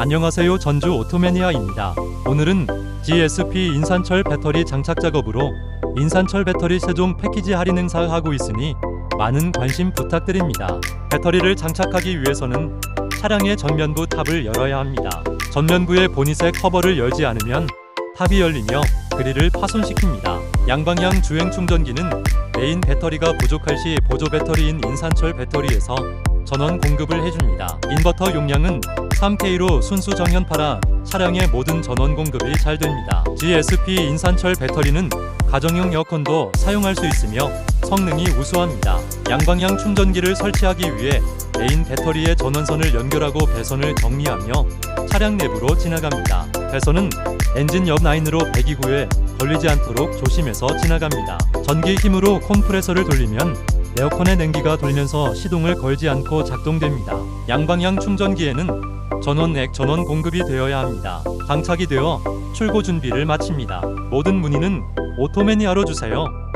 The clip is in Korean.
안녕하세요 전주 오토매니아입니다. 오늘은 GSP 인산철 배터리 장착 작업으로 인산철 배터리 세종 패키지 할인 행사 하고 있으니 많은 관심 부탁드립니다. 배터리를 장착하기 위해서는 차량의 전면부 탑을 열어야 합니다. 전면부의 보닛의 커버를 열지 않으면 탑이 열리며 그릴을 파손시킵니다. 양방향 주행 충전기는 메인 배터리가 부족할 시 보조 배터리인 인산철 배터리에서 전원 공급을 해줍니다. 인버터 용량은 3K로 순수 정현파라 차량의 모든 전원 공급이 잘 됩니다. GSP 인산철 배터리는 가정용 에어컨도 사용할 수 있으며 성능이 우수합니다. 양방향 충전기를 설치하기 위해 메인 배터리의 전원선을 연결하고 배선을 정리하며 차량 내부로 지나갑니다. 배선은 엔진 옆 라인으로 배기구에 걸리지 않도록 조심해서 지나갑니다. 전기 힘으로 콤프레서를 돌리면 에어컨의 냉기가 돌면서 시동을 걸지 않고 작동됩니다. 양방향 충전기에는 전원액 전원 공급이 되어야 합니다. 장착이 되어 출고 준비를 마칩니다. 모든 문의는 오토매니아로 주세요.